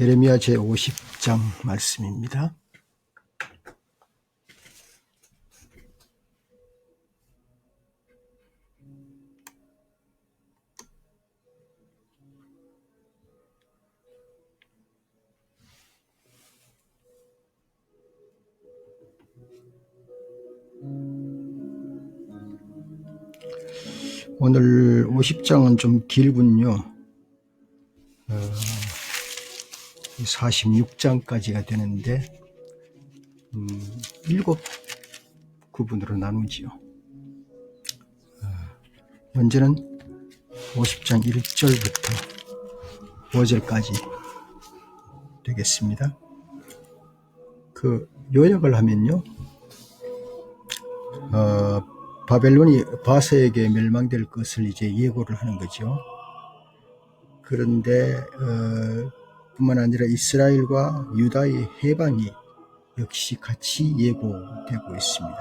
예레미야 제50장 말씀입니다. 오늘 50장은 좀 길군요. 46장까지가 되는데 음, 7 구분으로 나누지요. 어, 먼저는 50장 1절부터 5절까지 되겠습니다. 그 요약을 하면요. 어, 바벨론이 바사에게 멸망될 것을 이제 예고를 하는 거죠. 그런데 어, 뿐만 아니라 이스라엘과 유다의 해방이 역시 같이 예고되고 있습니다.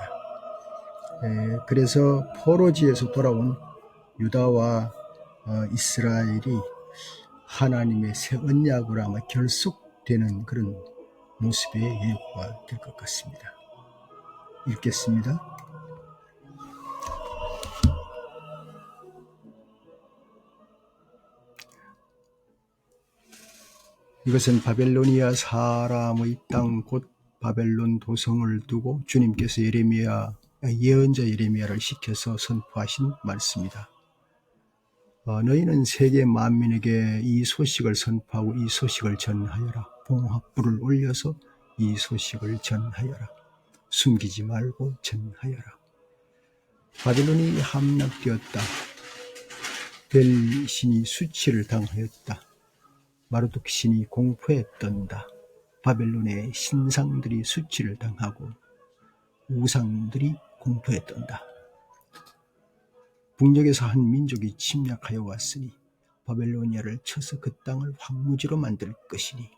에, 그래서 포로지에서 돌아온 유다와 어, 이스라엘이 하나님의 새 언약으로 아마 결속되는 그런 모습의 예고가 될 것 같습니다. 읽겠습니다. 이것은 바벨로니아 사람의 땅 곧 바벨론 도성을 두고 주님께서 예레미야 예언자 예레미야를 시켜서 선포하신 말씀이다. 어, 너희는 세계 만민에게 이 소식을 선포하고 이 소식을 전하여라. 봉합불을 올려서 이 소식을 전하여라. 숨기지 말고 전하여라. 바벨론이 함락되었다. 벨신이 수치를 당하였다. 마르독 신이 공포에 떤다. 바벨론의 신상들이 수치를 당하고 우상들이 공포에 떤다. 북녘에서 한 민족이 침략하여 왔으니 바벨로니아를 쳐서 그 땅을 황무지로 만들 것이니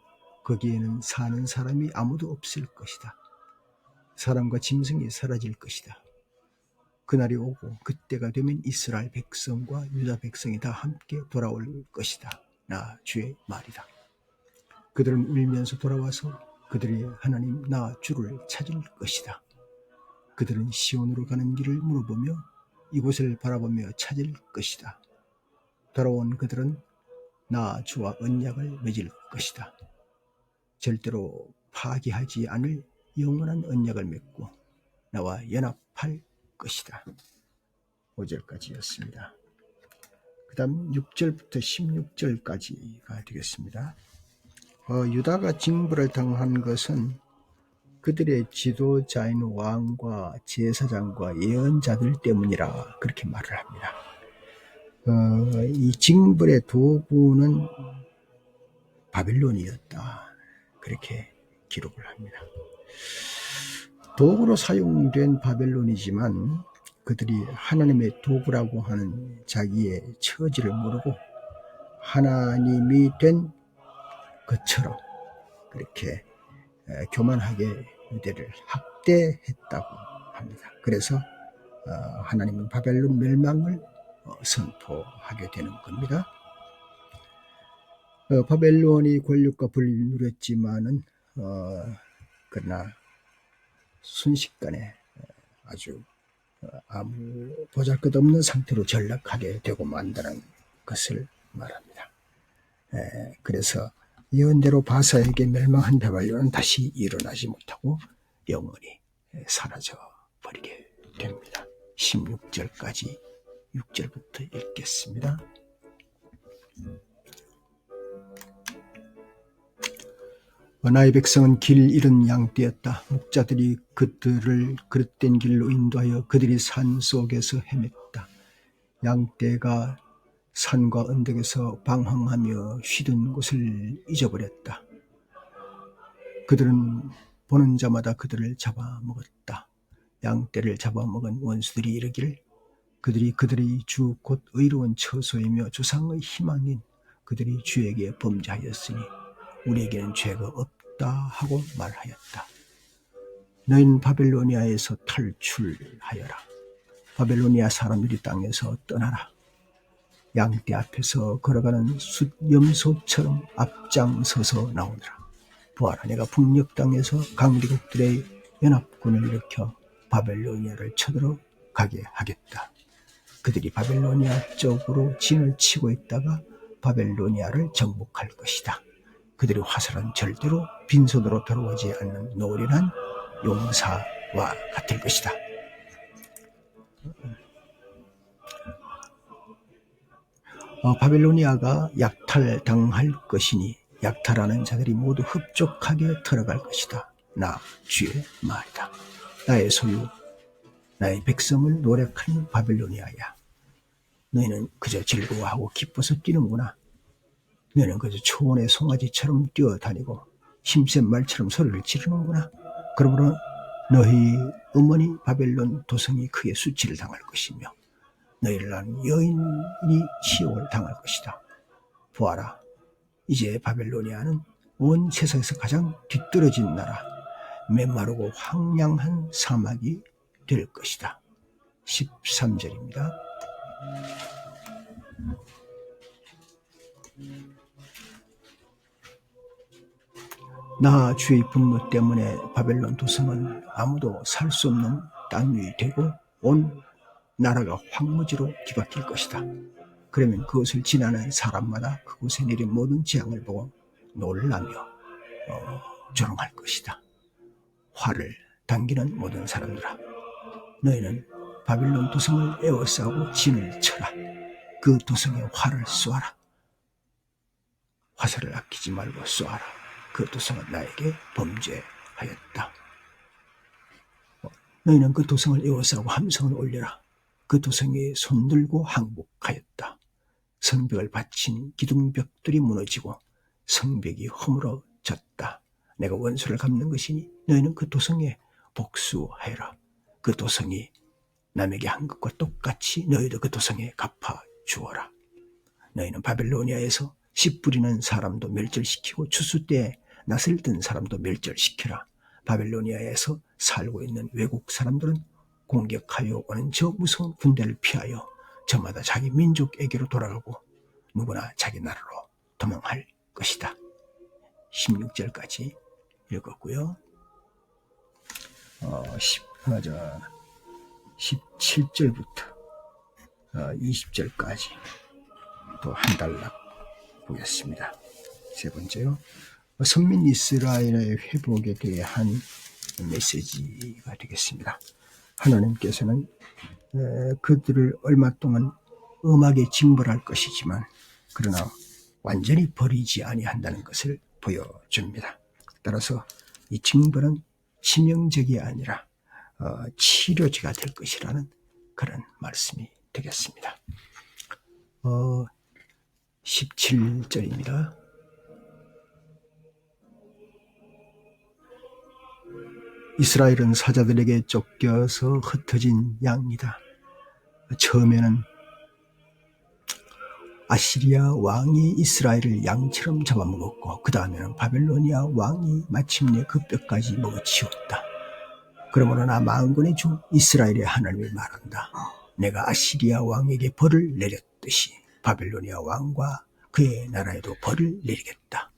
거기에는 사는 사람이 아무도 없을 것이다. 사람과 짐승이 사라질 것이다. 그날이 오고 그때가 되면 이스라엘 백성과 유다 백성이 다 함께 돌아올 것이다. 나 주의 말이다. 그들은 울면서 돌아와서 그들의 하나님 나 주를 찾을 것이다. 그들은 시온으로 가는 길을 물어보며 이곳을 바라보며 찾을 것이다. 돌아온 그들은 나 주와 언약을 맺을 것이다. 절대로 파기하지 않을 영원한 언약을 맺고 나와 연합할 것이다. 5절까지였습니다. 그 다음 6절부터 16절까지가 되겠습니다. 어, 유다가 징벌을 당한 것은 그들의 지도자인 왕과 제사장과 예언자들 때문이라 그렇게 말을 합니다. 어, 이 징벌의 도구는 바빌론이었다. 그렇게 기록을 합니다. 도구로 사용된 바벨론이지만 그들이 하나님의 도구라고 하는 자기의 처지를 모르고 하나님이 된 것처럼 그렇게 교만하게 유대를 학대했다고 합니다. 그래서 어, 하나님은 바벨론 멸망을 어, 선포하게 되는 겁니다. 어, 바벨론이 권력과 불리를 누렸지만은 그러나 순식간에 아주 아무 보잘것없는 상태로 전락하게 되고 만다는 것을 말합니다. 그래서 예언대로 바사에게 멸망한 바벨론은 다시 일어나지 못하고 영원히 사라져 버리게 됩니다. 16절까지 6절부터 읽겠습니다. 은하의 백성은 길 잃은 양떼였다. 목자들이 그들을 그릇된 길로 인도하여 그들이 산 속에서 헤맸다. 양떼가 산과 언덕에서 방황하며 쉬던 곳을 잊어버렸다. 그들은 보는 자마다 그들을 잡아먹었다. 양떼를 잡아먹은 원수들이 이르기를 그들이 그들의 주 곧 의로운 처소이며 조상의 희망인 그들이 주에게 범죄하였으니 우리에게는 죄가 없다 하고 말하였다. 너희는 바벨로니아에서 탈출하여라. 바벨로니아 사람들이 땅에서 떠나라. 양떼 앞에서 걸어가는 숫염소처럼 앞장서서 나오느라. 보아라, 내가 북녘 땅에서 강대국들의 연합군을 일으켜 바벨로니아를 쳐들어 가게 하겠다. 그들이 바벨로니아 쪽으로 진을 치고 있다가 바벨로니아를 정복할 것이다. 그들의 화살은 절대로 빈손으로 돌아오지 않는 노련한 용사와 같을 것이다. 어, 바벨로니아가 약탈당할 것이니 약탈하는 자들이 모두 흡족하게 들어갈 것이다. 나 주의 말이다. 나의 소유, 나의 백성을 노력하는 바벨로니아야. 너희는 그저 즐거워하고 기뻐서 뛰는구나. 너는 그저 초원의 송아지처럼 뛰어다니고 힘센 말처럼 소리를 지르는구나. 그러므로 너희 어머니 바벨론 도성이 크게 수치를 당할 것이며 너희를 낳은 여인이 치욕을 당할 것이다. 보아라, 이제 바벨로니아는 온 세상에서 가장 뒤떨어진 나라, 메마르고 황량한 사막이 될 것이다. 13절입니다. 나 주의 분노 때문에 바벨론 도성은 아무도 살 수 없는 땅이 되고 온 나라가 황무지로 뒤바뀔 것이다. 그러면 그것을 지나는 사람마다 그곳에 내린 모든 재앙을 보고 놀라며 어, 조롱할 것이다. 화를 당기는 모든 사람들아, 너희는 바빌론 도성을 에워싸고 진을 쳐라. 그 도성에 화를 쏘아라. 화살을 아끼지 말고 쏘아라. 그 도성은 나에게 범죄하였다. 어, 너희는 그 도성을 에워싸고 함성을 올려라. 그 도성에 손들고 항복하였다. 성벽을 바친 기둥벽들이 무너지고 성벽이 허물어졌다. 내가 원수를 갚는 것이니 너희는 그 도성에 복수하여라. 그 도성이 남에게 한 것과 똑같이 너희도 그 도성에 갚아 주어라. 너희는 바벨로니아에서 씨 뿌리는 사람도 멸절시키고 추수 때 에 낫을 든 사람도 멸절시켜라. 바벨로니아에서 살고 있는 외국 사람들은 공격하여 오는 저 무서운 군대를 피하여 저마다 자기 민족에게로 돌아가고 누구나 자기 나라로 도망할 것이다. 16절까지 읽었고요. 어, 10, 맞아. 17절부터 어, 20절까지 또 한 달락 보겠습니다. 세 번째요. 선민 이스라엘의 회복에 대한 메시지가 되겠습니다. 하나님께서는 그들을 얼마 동안 음악에 징벌할 것이지만 그러나 완전히 버리지 아니한다는 것을 보여줍니다. 따라서 이 징벌은 치명적이 아니라 어, 치료제가 될 것이라는 그런 말씀이 되겠습니다. 어, 17절입니다. 이스라엘은 사자들에게 쫓겨서 흩어진 양이다. 처음에는 아시리아 왕이 이스라엘을 양처럼 잡아먹었고 그 다음에는 바벨로니아 왕이 마침내 그 뼈까지 먹어치웠다. 그러므로 나 마흔군의 주 이스라엘의 하나님이 말한다. 내가 아시리아 왕에게 벌을 내렸듯이 바벨로니아 왕과 그의 나라에도 벌을 내리겠다.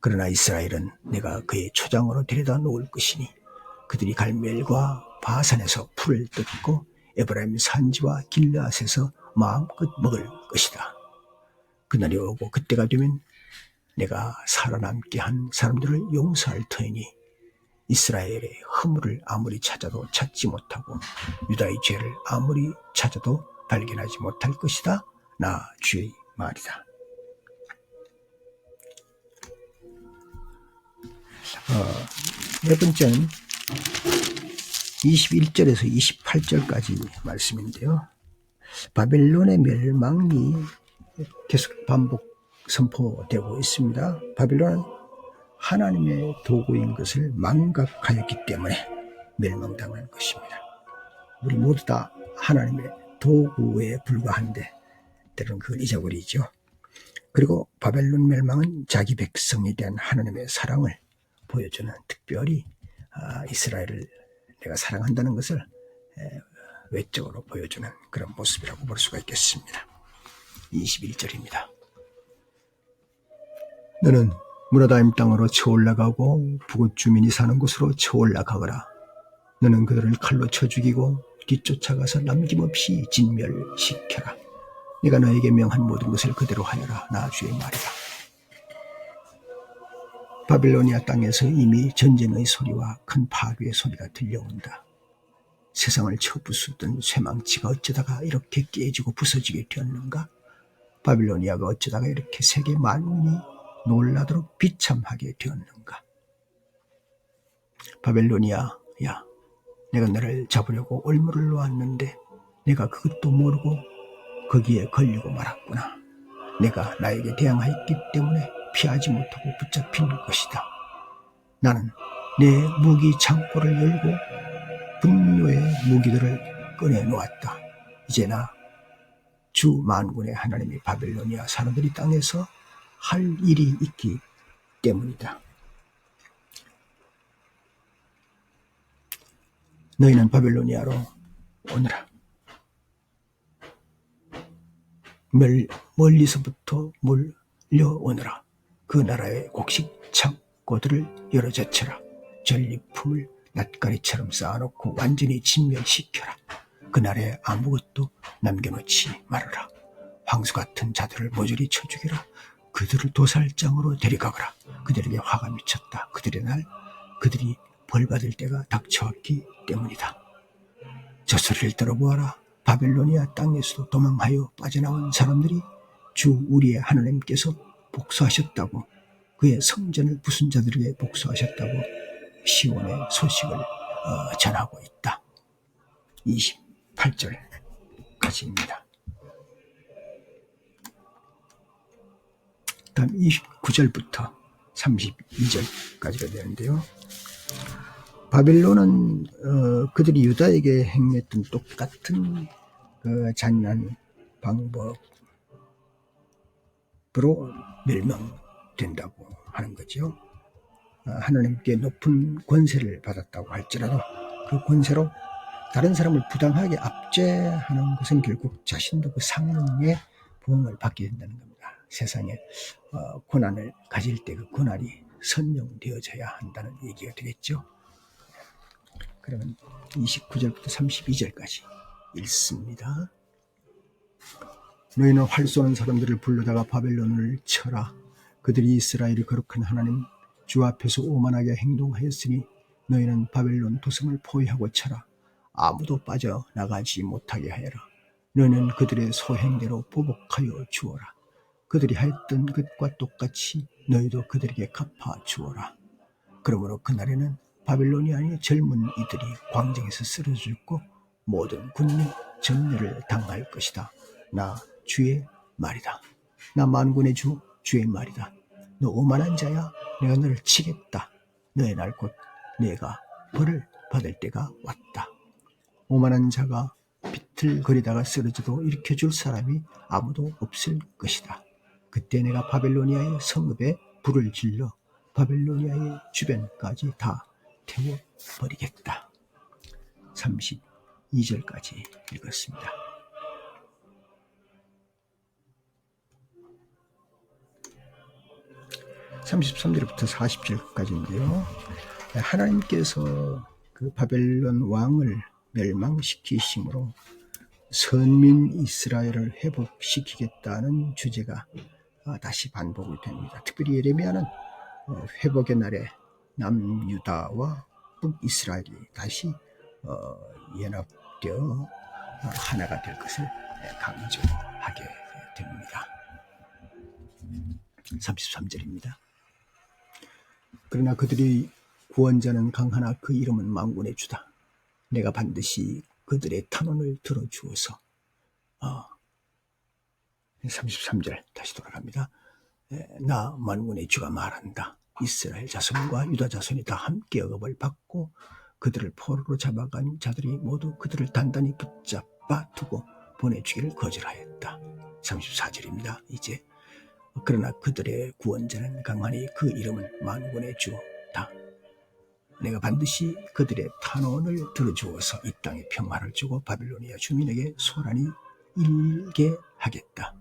그러나 이스라엘은 내가 그의 초장으로 데려다 놓을 것이니 그들이 갈멜과 바산에서 풀을 뜯고 에브라임 산지와 길라앗에서 마음껏 먹을 것이다. 그날이 오고 그때가 되면 내가 살아남게 한 사람들을 용서할 터이니 이스라엘의 허물을 아무리 찾아도 찾지 못하고 유다의 죄를 아무리 찾아도 발견하지 못할 것이다. 나 주의 말이다. 어, 네 번째는 21절에서 28절까지 말씀인데요. 바벨론의 멸망이 계속 반복 선포되고 있습니다. 바벨론은 하나님의 도구인 것을 망각하였기 때문에 멸망당한 것입니다. 우리 모두 다 하나님의 도구에 불과한데 때로는 그걸 잊어버리죠. 그리고 바벨론 멸망은 자기 백성에 대한 하나님의 사랑을 보여주는 특별히 아, 이스라엘을 내가 사랑한다는 것을 외적으로 보여주는 그런 모습이라고 볼 수가 있겠습니다. 21절입니다. 너는 무라다임 땅으로 쳐올라가고 북의 주민이 사는 곳으로 쳐올라가거라. 너는 그들을 칼로 쳐 죽이고 뒤쫓아가서 남김없이 진멸시켜라. 내가 너에게 명한 모든 것을 그대로 하여라. 나 주의 말이다. 바빌로니아 땅에서 이미 전쟁의 소리와 큰 파괴의 소리가 들려온다. 세상을 쳐부수던 쇠망치가 어쩌다가 이렇게 깨지고 부서지게 되었는가? 바빌로니아가 어쩌다가 이렇게 세계 만민이 놀라도록 비참하게 되었는가? 바벨로니아, 야, 내가 너를 잡으려고 올무를 놓았는데 내가 그것도 모르고 거기에 걸리고 말았구나. 내가 나에게 대항하였기 때문에 피하지 못하고 붙잡힌 것이다. 나는 내 무기 창고를 열고 분노의 무기들을 꺼내 놓았다. 이제 나 주 만군의 하나님이 바벨로니아 사람들이 땅에서 할 일이 있기 때문이다. 너희는 바벨로니아로 오너라. 멀, 멀리서부터 몰려오너라. 그 나라의 곡식 창고들을 열어젖혀라. 전리품을 낯가리처럼 쌓아놓고 완전히 진멸시켜라. 그날에 아무것도 남겨놓지 말아라. 황수 같은 자들을 모조리 쳐 죽여라. 그들을 도살장으로 데려가거라. 그들에게 화가 미쳤다. 그들의 날, 그들이 벌받을 때가 닥쳐왔기 때문이다. 저 소리를 들어보아라. 바벨로니아 땅에서도 도망하여 빠져나온 사람들이 주 우리의 하나님께서 복수하셨다고 그의 성전을 부순 자들에게 복수하셨다고 시온의 소식을 어, 전하고 있다. 28절까지입니다. 다음 29절부터 32절까지가 되는데요. 바빌론은 어, 그들이 유다에게 행했던 똑같은 그 잔인한 방법 으로 멸망된다고 하는 거죠. 어, 하나님께 높은 권세를 받았다고 할지라도 그 권세로 다른 사람을 부당하게 압제하는 것은 결국 자신도 그 상응의 보응을 받게 된다는 겁니다. 세상에 어, 고난을 가질 때 그 고난이 선명되어져야 한다는 얘기가 되겠죠. 그러면 29절부터 32절까지 읽습니다. 너희는 활 쏘는 사람들을 불러다가 바벨론을 쳐라. 그들이 이스라엘이 거룩한 하나님 주 앞에서 오만하게 행동하였으니 너희는 바벨론 도성을 포위하고 쳐라. 아무도 빠져나가지 못하게 하여라. 너는 그들의 소행대로 보복하여 주어라. 그들이 하였던 것과 똑같이 너희도 그들에게 갚아 주어라. 그러므로 그날에는 바빌로니아의 젊은 이들이 광장에서 쓰러져 죽고 모든 군대 전멸을 당할 것이다. 나 주의 말이다. 나 만군의 주 주의 말이다. 너 오만한 자야. 내가 너를 치겠다. 너의 날 곧 내가 벌을 받을 때가 왔다. 오만한 자가 비틀거리다가 쓰러져도 일으켜줄 사람이 아무도 없을 것이다. 그때 내가 바벨로니아의 성읍에 불을 질러 바벨로니아의 주변까지 다 태워버리겠다. 32절까지 읽었습니다. (33절부터) (40절까지인데요) 하나님께서 그 바벨론 왕을 멸망시키심으로 선민 이스라엘을 회복시키겠다는 주제가 어, 다시 반복이 됩니다. 특별히 예레미야는 어, 회복의 날에 남유다와 북이스라엘이 다시 어, 연합되어 하나가 될 것을 강조하게 됩니다. 33절입니다. 그러나 그들이 구원자는 강하나 그 이름은 망군의 주다. 내가 반드시 그들의 탄원을 들어주어서 어, 33절 다시 돌아갑니다. 나 만군의 주가 말한다. 이스라엘 자손과 유다 자손이 다 함께 억압을 받고 그들을 포로로 잡아간 자들이 모두 그들을 단단히 붙잡아 두고 보내주기를 거절하였다. 34절입니다. 이제 그러나 그들의 구원자는 강하니 그 이름은 만군의 주다. 내가 반드시 그들의 탄원을 들어주어서 이 땅에 평화를 주고 바빌로니아 주민에게 소란이 일게 하겠다.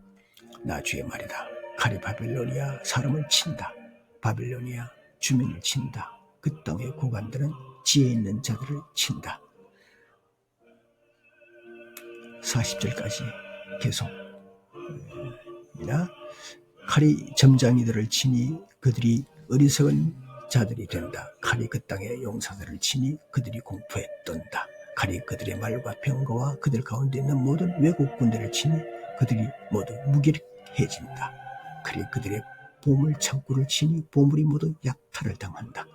나 주의 말이다. 칼이 바빌로니아 사람을 친다. 바빌로니아 주민을 친다. 그 땅의 고관들은 지혜 있는 자들을 친다. 40절까지 계속 이나 칼이 점장이들을 치니 그들이 어리석은 자들이 된다. 칼이 그 땅의 용사들을 치니 그들이 공포에 떤다. 칼이 그들의 말과 병거와 그들 가운데 있는 모든 외국 군대를 치니 그들이 모두 무기력해진다. 칼이 그들의 보물 창고를 치니 보물이 모두 약탈을 당한다.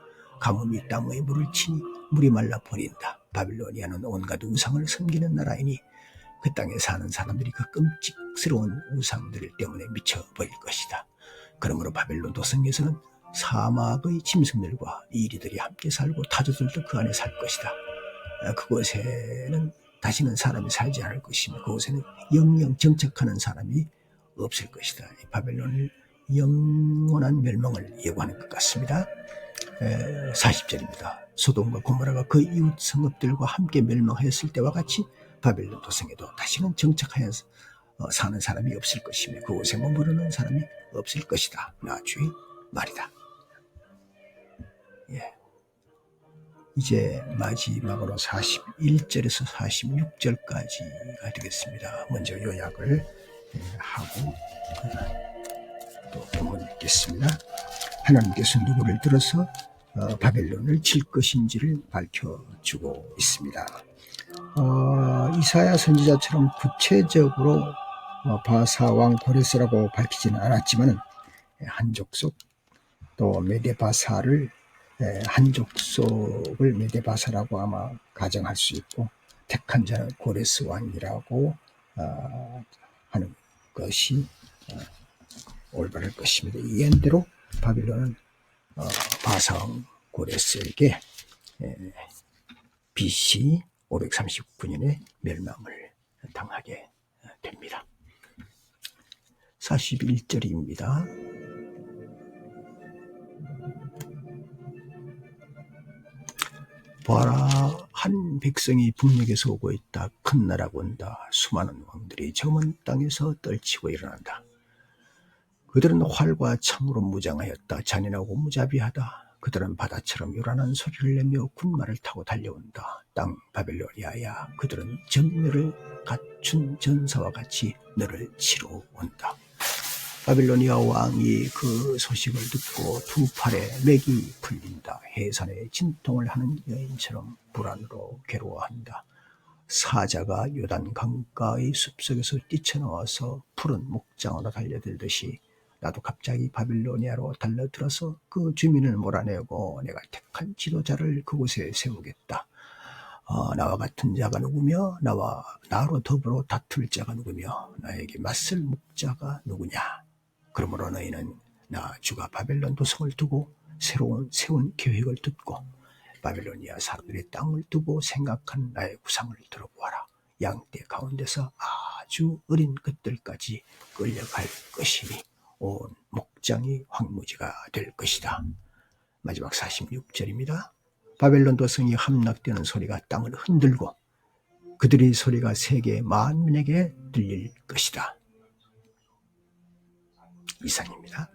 가뭄이 땅의 물을 치니 물이 말라 버린다. 바빌로니아는 온갖 우상을 섬기는 나라이니 그 땅에 사는 사람들이 그 끔찍스러운 우상들 때문에 미쳐버릴 것이다. 그러므로 바벨론 도성에서는 사막의 짐승들과 이리들이 함께 살고 타조들도 그 안에 살 것이다. 아, 그곳에는 다시는 사람이 살지 않을 것이며 그곳에는 영영 정착하는 사람이 없을 것이다. 이 바벨론을 영원한 멸망을 예고하는 것 같습니다. 40절입니다. 소돔과 고모라가 그 이웃 성읍들과 함께 멸망하였을 때와 같이 바벨론 도성에도 다시는 정착하여 어, 사는 사람이 없을 것이며 그곳에 머무르는 사람이 없을 것이다. 나 주의 말이다. 예. 이제 마지막으로 41절에서 46절까지가 되겠습니다. 먼저 요약을 예, 하고 또 본문 읽겠습니다. 하나님께서 누구를 들어서 어, 바벨론을 칠 것인지를 밝혀주고 있습니다. 어, 이사야 선지자처럼 구체적으로 어, 바사 왕 고레스라고 밝히지는 않았지만 한 족속 또 메데바사를 에, 한 족속을 메데바사라고 아마 가정할 수 있고 택한 자는 고레스 왕이라고 어, 하는 것이 어, 올바를 것입니다. 이 연대로 바빌론은 어, 바사왕 고레스에게 에, BC 539년에 멸망을 당하게 됩니다. 41절입니다. 봐라 한 백성이 북녘에서 오고 있다. 큰 나라가 온다. 수많은 왕들이 저먼 땅에서 떨치고 일어난다. 그들은 활과 창으로 무장하였다. 잔인하고 무자비하다. 그들은 바다처럼 요란한 소리를 내며 군마를 타고 달려온다. 땅 바벨로니아야 그들은 전멸을 갖춘 전사와 같이 너를 치러 온다. 바빌로니아 왕이 그 소식을 듣고 두 팔에 맥이 풀린다. 해산에 진통을 하는 여인처럼 불안으로 괴로워한다. 사자가 요단 강가의 숲속에서 뛰쳐나와서 푸른 목장으로 달려들듯이 나도 갑자기 바빌로니아로 달려들어서 그 주민을 몰아내고 내가 택한 지도자를 그곳에 세우겠다. 어, 나와 같은 자가 누구며 나와 나로 더불어 다툴 자가 누구며 나에게 맞설 목자가 누구냐. 그러므로 너희는 나 주가 바벨론 도성을 두고 새로운 세운 계획을 듣고 바벨로니아 사람들의 땅을 두고 생각한 나의 구상을 들어보아라. 양떼 가운데서 아주 어린 것들까지 끌려갈 것이니 온 목장이 황무지가 될 것이다. 마지막 46절입니다. 바벨론 도 성이 함락되는 소리가 땅을 흔들고 그들의 소리가 세계 만민에게 들릴 것이다. 이상입니다.